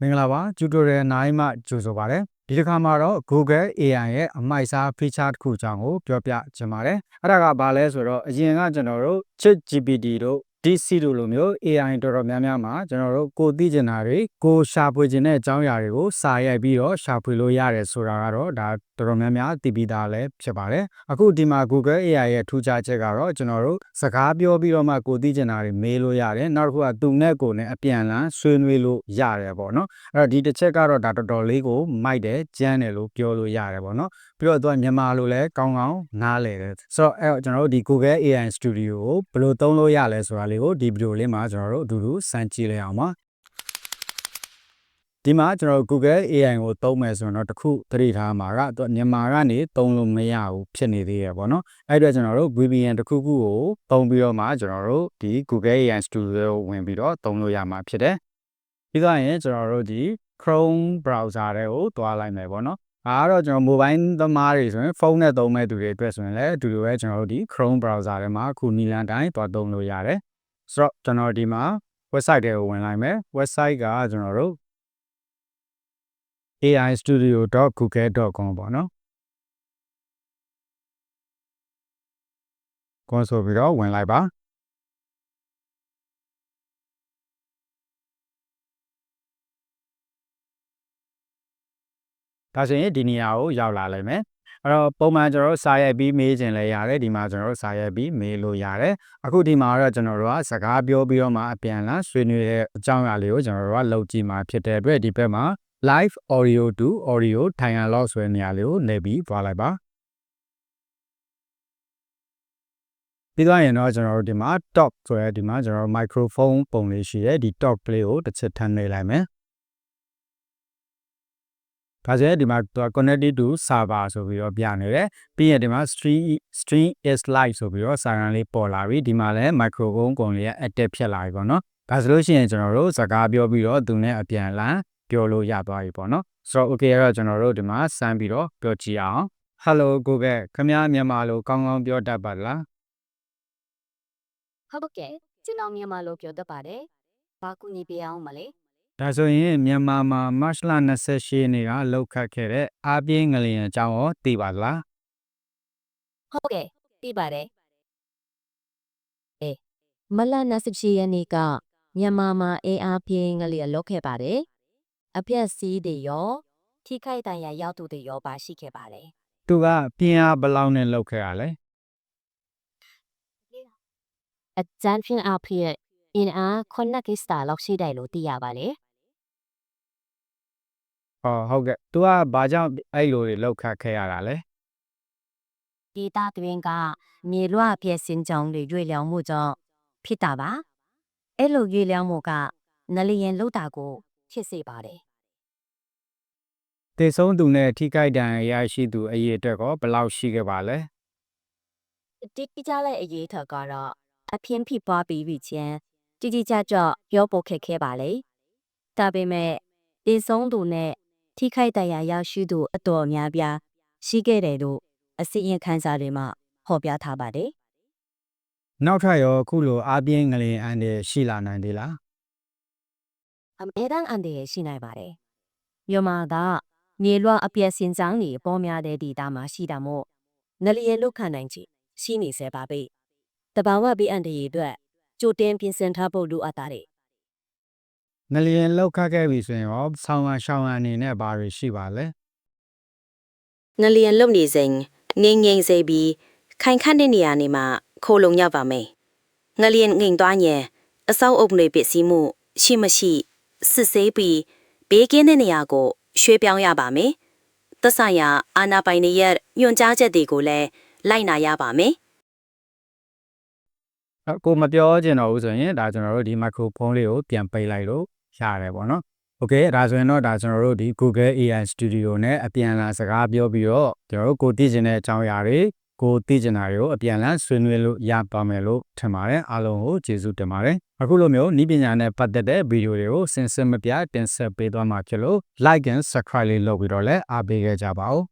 မင်္ဂလာပါ tutorial 9မှာကြိုဆိုပါရစေဒီတစ်ခါမှာတော့ Google AI ရဲ့အမိုက်စား feature တစ်ခုအကြောင်းကိုပြောပြချင်ပါတယ်အဲ့ဒါကဘာလဲဆိုတော့အရင်ကကျွန်တော်တို့ Chat GPT တို့ DeepSeek တို့လိုမျိုး AI တော်တော်များများမှာကျွန်တော်တို့ကိုသိကျင်တာတွေကိုရှာဖွေခြင်းတဲ့အကြောင်းအရာတွေကိုစာရိုက်ပြီးတော့ရှာဖွေလို့ရတယ်ဆိုတာကတော့ဒါတော်တော်များများသိပြီးသားလည်းဖြစ်ပါတယ်အခုဒီမှာ Google AI ရဲ့ထူးခြားချက်ကတော့ကျွန်တော်တို့စကားပြောပြီးတော့မှကိုသိကျင်တာတွေမေးလို့ရတယ်နောက်တစ်ခုကသူနဲ့ကိုနဲ့အပြန်အလှန်ဆွေးနွေးလို့ရတယ်ပေါ့နော်အဲ့တော့ဒီတစ်ချက်ကတော့ဒါတော်တော်လေးကိုမိုက်တယ်ကြမ်းတယ်လို့ပြောလို့ရတယ်ပေါ့နော်ပြီးတော့သူကမြန်မာလိုလည်းကောင်းကောင်းနားလည်တယ်ဆိုတော့အဲ့တော့ကျွန်တော်တို့ဒီ Google AI Studio ကိုဘယ်လိုသုံးလို့ရလဲဆိုတာလေးကိုဒီဗီဒီယိုလေးမှာကျွန်တော်တို့အတူတူစမ်းကြည့်လိုက်အောင်ပါဒီမှာကျွန်တော်တို့ Google AI ကိုသုံးမယ်ဆိုရင်တော့တခုသတိထားမှာကသူမြန်မာကနေသုံးလို့မရဘူးဖြစ်နေသေးရပေါ့နော်အဲ့အတွက်ကျွန်တော်တို့ VPN တစ်ခုခုကိုသုံးပြီးတော့မှကျွန်တော်တို့ဒီ Google AI Studio ကိုဝင်ပြီးတော့သုံးလို့ရမှာဖြစ်တယ်ပြီးတော့ရင်ကျွန်တော်တို့ဒီ Chrome browser တွေကိုတွားလိုက်မယ်ပေါ့နော်အားတော့ကျွန်တော် mobile သမားတွေဆိုရင်ဖုန်းနဲ့သုံးမဲ့သူတွေအတွက်ဆိုရင်လည်းအတူတူပဲကျွန်တော်တို့ဒီ Chrome browser ထဲမှာအခုနီလန်တိုင်းတွားသုံးလို့ရတယ် ဆိုတော့ကျွန်တော်ဒီမှာ website တွေကိုဝင်လိုက်မယ် website ကကျွန်တော်တို့ aistudio.google.com ပေါ့နော်ကွန်ဆိုပြီးတော့ဝင်လိုက်ပါဒါဆိုရင်ဒီနေရာကိုရောက်လာလိမ့်မယ် အဲ့တော့ပုံမှန်ကျွန်တော်တို့စာရိုက်ပြီးမေးခြင်းလည်းရတယ်ဒီမှာကျွန်တော်တို့စာရိုက်ပြီးမေးလို့ရတယ်အခုဒီမှာတော့ကျွန်တော်တို့ကစကားပြောပြီးတော့မှအပြန်လာဆွေးနွေးတဲ့အကြောင်းအရာလေးကိုကျွန်တော်တို့ကလုပ်ကြည့်မှာဖြစ်တဲ့အတွက်ဒီဘက်မှာ live audio to audio ထိုင်ရလောက်ဆိုတဲ့နေရာလေးကိုနေပြီးသွားလိုက်ပါပြီးသွားရင်တော့ကျွန်တော်တို့ဒီမှာ top ဆိုရဲဒီမှာကျွန်တော်တို့ microphone ပုံလေးရှိတယ်ဒီ top လေးကိုတစ်ချက်ထမ်းနေလိုက်မယ် ဒါဆိုရင်ဒီမှာသူက connected to server ဆိုပြီးတော့ပြနေတယ်ပြီးရင်ဒီမှာ stream stream is live ဆိုပြီးတော့စာရန်လေးပေါ်လာပြီဒီမှာလည်း microphone ပုံလေးက active ဖြစ်လာပြီပေါ့နော်ဒါဆိုလို့ရှိရင်ကျွန်တော်တို့စကားပြောပြီးတော့သူနဲ့အပြန်အလှန်ပြောလို့ရသွားပြီပေါ့နော်ဆိုတော့ okay အဲ့တော့ကျွန်တော်တို့ဒီမှာစမ်းပြီးတော့ပြောကြည့်အောင် Hello Google ခင်ဗျားမြန်မာလိုကောင်းကောင်းပြောတတ်ပါလားဟုတ်ကဲ့ကျွန်တော်မြန်မာလိုပြောတတ်ပါတယ်။ဘာကူညီပေးအောင်မလဲ ဒါဆိုရင်မြန်မာမှာ March လ28ရက်နေ့ကလောက်ခတ်ခဲ့တဲ့အားပြင်းငလျင်အကြောင်းရောသိပါလား။ဟုတ်ကဲ့သိပါတယ်မလ28ရက်နေ့ကမြန်မာမှာအေးအားပြင်းကလေးလောက်ခဲ့ပါတယ်။အပြက်စီးတွေရော။ထိခိုက်ဒဏ်ရာရောက်သူတွေရောပါရှိခဲ့ပါတယ်သူကပြင်းအားဘယ်လောက်နဲ့လောက်ခဲ့ရလဲ။အကြမ်းဖျင်းအဖြစ်အင်အားခုနှစ်ကိစ္စလောက်ရှိတယ်လို့သိရပါတယ် ဟောဟုတ်ကဲ့သူကဘာကြောင့်အဲ့လိုတွေလောက်ခတ်ခဲ့ရတာလဲ။ဒေတာတွင်ကမြေလွှပြည့်စင်ကြောင်းတွေရွေ့လျောင်းမှုကြောင့်ဖြစ်တာပါ။အဲ့လိုရွေ့လျောင်းမှုကနလျင်လုတာကိုဖြစ်စေပါတယ်တေဆုံးသူနဲ့ထိခိုက်ဒဏ်ရာရရှိသူအရေးအတွက်ကောဘယ်လောက်ရှိခဲ့ပါလဲ။တိကျတဲ့အရေးထက်ကတော့အပြင်းဖြစ်ပွားပြီးပြီချင်းတိတိကျကျပြောဖို့ခက်ခဲပါလေ။ဒါပေမဲ့ဒီဆုံးသူနဲ့ ထိခိုက်ဒဏ်ရာရရှိသူအတော်အများပြားရှိခဲ့တယ်လို့အစီရင်ခံစာတွေမှာဖော်ပြထားပါတယ်နောက်ထပ်ရောအခုလိုအားပြင်းငလျင်အန်တွေရှိလာနိုင်သေးလား။အမေတန်းအန်တရရှိနိုင်ပါတယ်။မြန်မာကမြေလွှအပြည့်စင်ကြောင်းတွေပေါ်များတဲ့ဒေတာမှာရှိတာမို့နလျင်လုခံနိုင်ချေရှိနေစေပါပဲ။တဘာဝဘေးအန်တရအတွက်ကြိုတင်ပြင်ဆင်ထားဖို့လိုအပ်တာတဲ့ ငလျင်လောက်ခတ်ခဲ့ပြီဆိုရင်ရောဆောင်းရရှောင်းရအနေနဲ့ဘာတွေရှိပါလဲငလျင်လုံနေစဉ်ငိမ့်ငိမ့်စေပြီးခိုင်ခန့်တဲ့နေရာနေမှာခိုးလုံရောက်ပါမယ်။ငလျင်ငိမ့်သွားရင်အစောက်အုပ်တွေပစ္စည်းမှု ရှိမရှိစစ်ဆေးပြီးဘေးကင်းတဲ့နေရာကိုရွှေ့ပြောင်းရပါမယ်။သက်ဆိုင်ရာအာနာပိုင်တွေရဲ့ညွှန်ကြားချက်တွေကိုလည်းလိုက်နာရပါမယ်။အကိုမပြောချင်တော့ဘူးဆိုရင်ဒါကျွန်တော်တို့ဒီ microphone လေးကိုပြန်ပိတ်လိုက်လို့ ရတယ်ပေါ့နော်။ Okay ဒါဆိုရင်တော့ဒါကျွန်တော်တို့ဒီ Google AI Studio နဲ့အပြန်အလှန်စကားပြောပြီးတော့ကျွန်တော်တို့ကိုသိချင်တဲ့အကြောင်းအရာတွေကိုသိချင်တာတွေကိုအပြန်အလှန်ဆွေးနွေးလို့ရပါမယ်လို့ထင်ပါတယ်အားလုံးကိုကျေးဇူးတင်ပါတယ်အခုလိုမျိုးဤပညာနဲ့ပတ်သက်တဲ့ဗီဒီယိုတွေကိုစင်စစ်မပြတင်ဆက်ပေးသွားမှာဖြစ်လို့ like and subscribe လေးလုပ်ပြီးတော့လည်းအားပေးခဲ့ကြပါဦး